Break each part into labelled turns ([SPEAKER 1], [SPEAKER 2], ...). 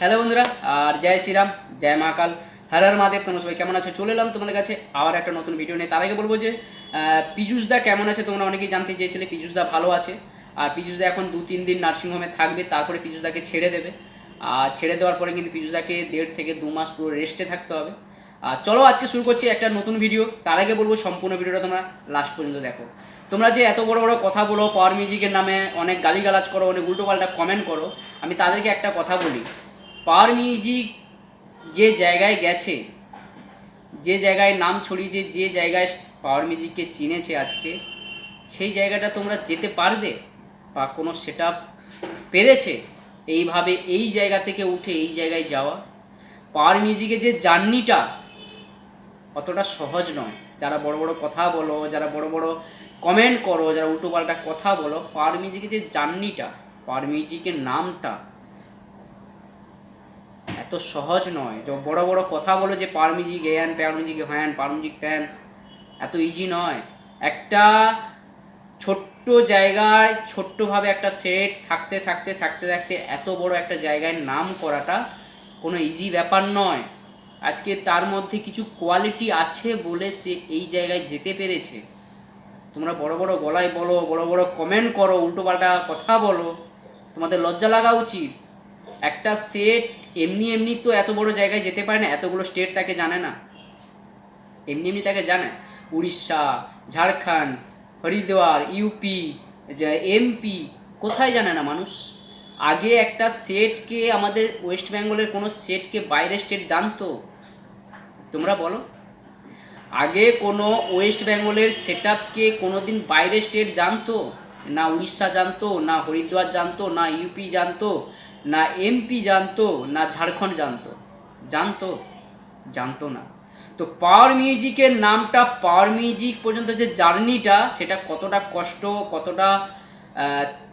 [SPEAKER 1] Hello বন্ধুরা, আর জয় শ্রীরাম, জয় মহাকাল হর হর মহাদেব, তোমরা সবাই কেমন আছো? চলে এলাম তোমাদের কাছে আবার একটা নতুন ভিডিও নিয়ে। তার আগে বলব যে পীযুষদা কেমন আছে তোমরা অনেকেই জানতে চেয়েছিলে, পীযুষদা ভালো আছে। আর পীযুষদা এখন দু তিন দিন নার্সিংহোমে থাকবে, তারপরে পীযুষদাকে ছেড়ে দেবে। আর ছেড়ে দেওয়ার পরে কিন্তু পীযুষদাকে দেড় থেকে দু মাস পুরো রেস্টে থাকতে হবে। আর চলো আজকে শুরু করছি একটা নতুন ভিডিও তার আগে বলব সম্পূর্ণ ভিডিওটা তোমরা লাস্ট পর্যন্ত দেখো। তোমরা যে এত বড় বড় কথা বলো পাওয়ার মিউজিকের নামে অনেক গালিগালাজ করো, অনেক উল্টোপাল্টা কমেন্ট করো, আমি তাদেরকে একটা কথা বলি। পাওয়ার মিউজিক যে জায়গায় গেছে, যে জায়গায় নাম ছড়িয়েছে, যে জায়গায় পাওয়ার মিউজিককে চিনেছে আজকে, সেই জায়গাটা তোমরা যেতে পারবে বা কোনো সেট পেরেছে? এইভাবে এই জায়গা থেকে উঠে এই জায়গায় যাওয়া। পাওয়ার মিউজিকের যে জার্নিটা অতটা সহজ নয়। যারা বড় বড় কথা বলো, যারা বড় বড় কমেন্ট করো, যারা উল্টোপাল্টা কথা বলো পাওয়ার মিউজিকের যে জার্নিটা পাওয়ার মিউজিকের নামটা এত সহজ নয়। যে বড় বড় কথা বলো যে পাওয়ার মিউজিক এন পাওয়ার মিউজিক হ্যান পাওয়ার মিউজিক ত্যান, এত ইজি নয়। একটা ছোট্ট জায়গায় ছোট্টভাবে একটা সেট থাকতে থাকতে থাকতে থাকতে এত বড় একটা জায়গায় নাম করাটা কোনো ইজি ব্যাপার নয়। আজকে তার মধ্যে কিছু কোয়ালিটি আছে বলে সে এই জায়গায় যেতে পেরেছে। তোমরা বড় বড় গলায় বলো, বড় বড় কমেন্ট করো, উল্টোপাল্টা কথা বলো। তোমাদের লজ্জা লাগা উচিত। একটা সেট এমনি এমনি তো এত বড় জায়গায় যেতে পারে না, এতগুলো স্টেট তাকে জানে না। এমনি এমনি তাকে জানে। উড়িষ্যা, ঝাড়খণ্ড, হরিদ্বার ইউপি এমপি কোথায় জানে না মানুষ? আগে একটা সেটকে আমাদের ওয়েস্ট বেঙ্গলের কোনো সেটকে বাইরের স্টেট জানতো? তোমরা বলো। আগে কোনো ওয়েস্ট বেঙ্গলের সেট আপকে কোনো দিন বাইরের স্টেট জানতো? না উড়িষ্যা জানতো, না হরিদ্বার জানতো, না ইউপি জানতো, না এমপি জানতো, না ঝাড়খণ্ড জানতো। জানতো জানতো না। তো পাওয়ার মিউজিকের নামটা পাওয়ার মিউজিক পর্যন্ত যে জার্নিটা, সেটা কতটা কষ্ট, কতটা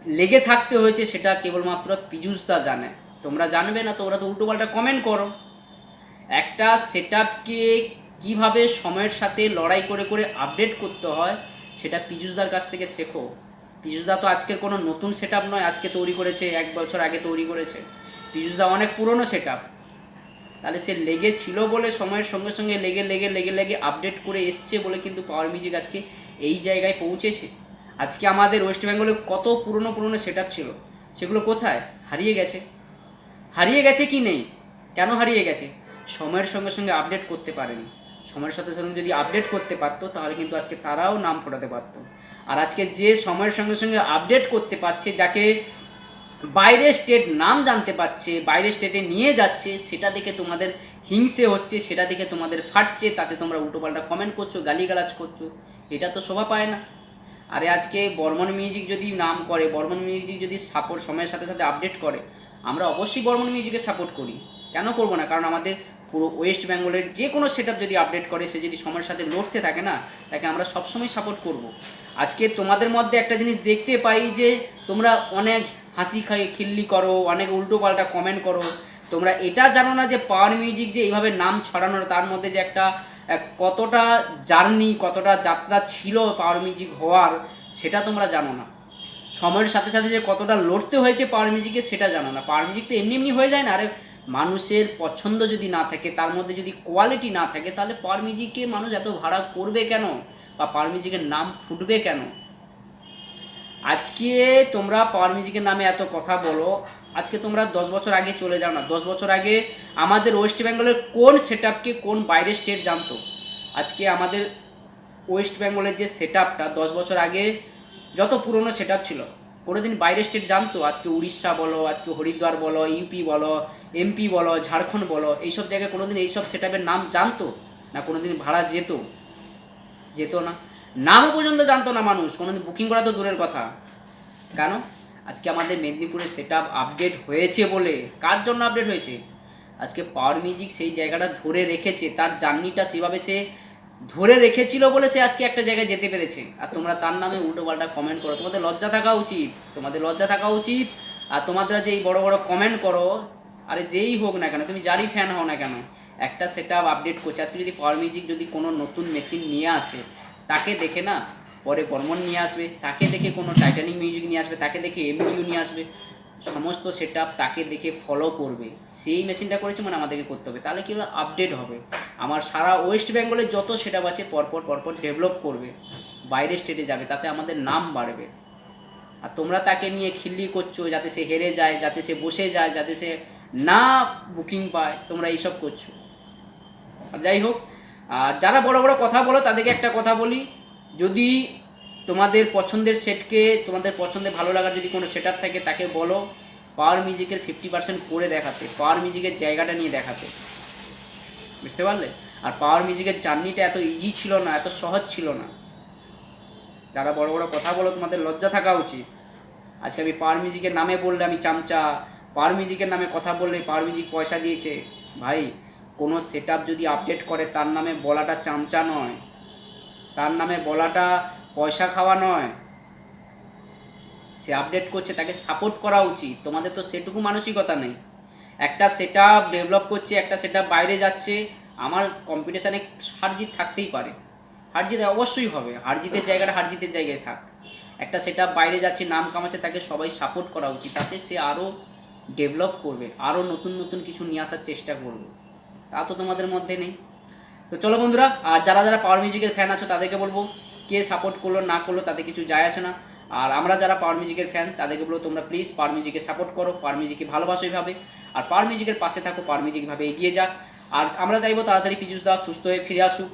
[SPEAKER 1] লেগে থাকতে হয়েছে, সেটা কেবলমাত্র পীযুষদা জানে। তোমরা জানবে না, তোমরা তো উল্টোপাল্টা কমেন্ট করো। একটা সেট আপকে কীভাবে সময়ের সাথে লড়াই করে করে আপডেট করতে হয়, সেটা পীযুষদার কাছ থেকে শেখো। পীযুষদা তো আজকের কোনো নতুন সেট নয়, আজকে তৈরি করেছে, এক বছর আগে তৈরি করেছে। পীযুষদা অনেক পুরনো সেট তাহলে সে লেগে ছিল বলে সময়ের সঙ্গে সঙ্গে লেগে লেগে লেগে লেগে আপডেট করে এসছে বলে কিন্তু পাওয়ার মিউজিক আজকে এই জায়গায় পৌঁছেছে। আজকে আমাদের ওয়েস্ট বেঙ্গলে কত পুরনো পুরনো সেট ছিল, সেগুলো কোথায়? হারিয়ে গেছে। হারিয়ে গেছে কি নেই? কেন হারিয়ে গেছে? সময়ের সঙ্গে সঙ্গে আপডেট করতে পারেনি। সময়ের সাথে সঙ্গে যদি আপডেট করতে পারতো, তাহলে কিন্তু আজকে তারাও নাম ফোটাতে পারতো। আর আজকে যে সময়ের সঙ্গে সঙ্গে আপডেট করতে পারছে, যাকে বাইরের স্টেট নাম জানতে পারছে, বাইরের স্টেটে নিয়ে যাচ্ছে, সেটা দেখে তোমাদের হিংসে হচ্ছে, সেটা দেখে তোমাদের ফাটছে, তাতে তোমরা উল্টোপাল্টা কমেন্ট করছ, গালিগালাজ করছ, এটা তো শোভা পায় না। আরে আজকে বর্মন মিউজিক যদি নাম করে, বর্মন মিউজিক যদি সাপোর্ট সময়ের সাথে সাথে আপডেট করে, আমরা অবশ্যই বর্মন মিউজিকে সাপোর্ট করি। কেন করব না? কারণ আমাদের পুরো ওয়েস্ট বেঙ্গলের যে কোনো সেট যদি আপডেট করে, সে যদি সময়ের সাথে লড়তে থাকে না, তাকে আমরা সবসময় সাপোর্ট করব। আজকে তোমাদের মধ্যে একটা জিনিস দেখতে পাই যে, তোমরা অনেক হাসি খাই, খিল্লি করো, অনেক উল্টো পাল্টা কমেন্ট করো। তোমরা এটা জানো না যে পাওয়ার মিউজিক যে এইভাবে নাম ছড়ানোর, তার মধ্যে যে একটা কতটা জার্নি কতটা যাত্রা ছিল পাওয়ার মিউজিক হওয়ার, সেটা তোমরা জানো না। সময়ের সাথে সাথে যে কতটা লড়তে হয়েছে পাওয়ার মিউজিকে সেটা জানো না। পাওয়ার মিউজিক তো এমনি এমনি হয়ে যায় না। আরে মানুষের পছন্দ যদি না থাকে, তার মধ্যে যদি কোয়ালিটি না থাকে, তাহলে পাওয়ার মিউজিককে মানুষ এত ভাড়া করবে কেন? বা পাওয়ার মিউজিকের নাম ফুটবে কেন? আজকে তোমরা পাওয়ার মিউজিকের নামে এত কথা বলো, আজকে তোমরা দশ বছর আগে চলে যাও না। দশ বছর আগে আমাদের ওয়েস্ট বেঙ্গলের কোন সেট আপকে কোন বাইরের স্টেট জানতো? আজকে আমাদের ওয়েস্ট বেঙ্গলের যে সেট আপটা দশ বছর আগে যত পুরনো সেট ছিল কোনোদিন বাইরের স্টেট জানতো আজকে উড়িষ্যা বলো, আজকে হরিদ্বার বলো ইউপি বলো এমপি বলো, ঝাড়খণ্ড বলো, এইসব জায়গায় কোনোদিন এইসব সেট নাম জানতো না কোনোদিন ভাড়া যেত? যেত না। নামও পর্যন্ত জানতো না মানুষ, কোনোদিন বুকিং করা তো দূরের কথা। কেন? আজকে আমাদের মেদিনীপুরে সেট আপডেট হয়েছে বলে। কার জন্য আপডেট হয়েছে? আজকে পাওয়ার মিউজিক সেই জায়গাটা ধরে রেখেছে, তার জার্নিটা সেভাবে সে ধরে রেখেছিল বলে সে আজকে একটা জায়গায় যেতে পেরেছে। আর তোমরা তার নামে উল্টো পাল্টা কমেন্ট করো। তোমাদের লজ্জা থাকা উচিত। তোমাদের লজ্জা থাকা উচিত। আর তোমাদের যে এই বড় বড় কমেন্ট করো, আরে যেই হোক না কেন, তুমি যারই ফ্যান হও না কেন, একটা সেট আপ আপডেট করছে। আজকে যদি পাওয়ার মিউজিক যদি কোনো নতুন মেশিন নিয়ে আসে, তাকে দেখে না, পরে বর্মন নিয়ে আসবে, তাকে দেখে কোনো টাইটানিক মিউজিক নিয়ে আসবে, তাকে দেখে এমটিউ নিয়ে আসবে। সমস্ত সেট তাকে দেখে ফলো করবে। সেই মেশিনটা করেছে মানে আমাদেরকে করতে হবে। তাহলে কি আপডেট হবে। আমার সারা ওয়েস্ট বেঙ্গলের যত সেট আছে, পরপর পরপর ডেভেলপ করবে। বাইরের স্টেটে যাবে। তাতে আমাদের নাম বাড়বে। আর তোমরা তাকে নিয়ে খিল্লি করছ, যাতে সে হেরে যায়, যাতে সে বসে যায়, যাতে সে না বুকিং পায়, তোমরা এইসব করছ। যাই হোক, আর যারা বড় বড় কথা বলো, তাদেরকে একটা কথা বলি। যদি তোমাদের পছন্দের সেটকে তোমাদের পছন্দের ভালো লাগার যদি কোনো সেট থাকে, তাকে বলো পাওয়ার মিউজিকের ফিফটি পার্সেন্ট করে দেখাতে পাওয়ার মিউজিকের জায়গাটা নিয়ে দেখাতে। বুঝতে পারলে? আর পাওয়ার মিউজিকের জার্নিটা এত ইজি ছিল না, এত সহজ ছিল না। যারা বড় বড় কথা বলো, তোমাদের লজ্জা থাকা উচিত। আজকে আমি পাওয়ার মিউজিকের নামে বললে আমি চামচা পাওয়ার মিউজিকের নামে কথা বললে পাওয়ার মিউজিক পয়সা দিয়েছে। ভাই, কোনো সেট যদি আপডেট করে, তার নামে বলাটা চামচা নয়। তার নামে বলাটা পয়সা খাওয়া নয়। সে আপডেট করছে, তাকে সাপোর্ট করা উচিত। তোমাদের তো সেটুকু মানসিকতা নেই। একটা সেট ডেভেলপ করছে, একটা সেট বাইরে যাচ্ছে। আমার কম্পিটিশানে হারজিত থাকতেই পারে। হারজিত অবশ্যই হবে। হারজিতের জায়গাটা হারজিতের জায়গায় থাক। একটা সেট বাইরে যাচ্ছে, নাম কামাচ্ছে, তাকে সবাই সাপোর্ট করা উচিত। তাতে সে আরও ডেভেলপ করবে আরও নতুন নতুন কিছু নিয়ে আসার চেষ্টা করবে। তা তো তোমাদের মধ্যে নেই। তো চলো বন্ধুরা, আর যারা যারা পাওয়ার মিউজিকের ফ্যান আছো, তাদেরকে বলব কে সাপোর্ট করল না করল তাতে কিছু যায় আসে না। আর আমরা যারা পাওয়ার মিউজিকের ফ্যান তাদেরকে বলব তোমরা প্লিজ পাওয়ার মিউজিকে সাপোর্ট করো পাওয়ার মিউজিকে ভালোবাসো এইভাবে আর পাওয়ার মিউজিকের পাশে থাকো পাওয়ার মিউজিকভাবে এগিয়ে যাক। আর আমরা চাইব তাড়াতাড়ি পীযুষ দা সুস্থ হয়ে ফিরে আসুক।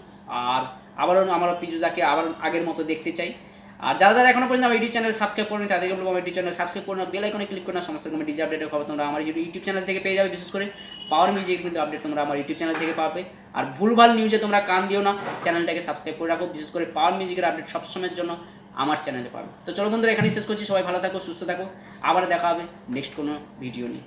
[SPEAKER 1] আর আবারও আমরা পীযুষ দাকে আবার আগের মতো দেখতে চাই। আর যারা যারা এখনও পর্যন্ত আমার ইউটিউব চ্যানেল সাবস্ক্রাইব করেনি তাদেরকে বলব আমার ইউটিউব চ্যানেল সাবস্ক্রাইব করে বেল আইকনে ক্লিক করে নাও, সমস্ত রকমের ডিজি আপডেটের খবর তোমরা আমার ইউটিউব চ্যানেল থেকে পেয়ে যাবে। বিশেষ করে পাওয়ার মিউজিক কিন্তু আপডেট তোমরা আমার ইউটিউব চ্যানেল থেকে পাবে। আর ভুলভাল নিউজে তোমরা কান দিও না চ্যানেলটাকে সাবস্ক্রাইব করে রাখো, বিশেষ করে পাওয়ার মিউজিকের আপডেট সবসময়ের জন্য আমার চ্যানেলে পাবে। তো চলো বন্ধুরা, এখানেই শেষ করছি, সবাই ভালো থাকো, সুস্থ থাকো, আবার দেখা হবে নেক্সট কোনো ভিডিও নিয়ে।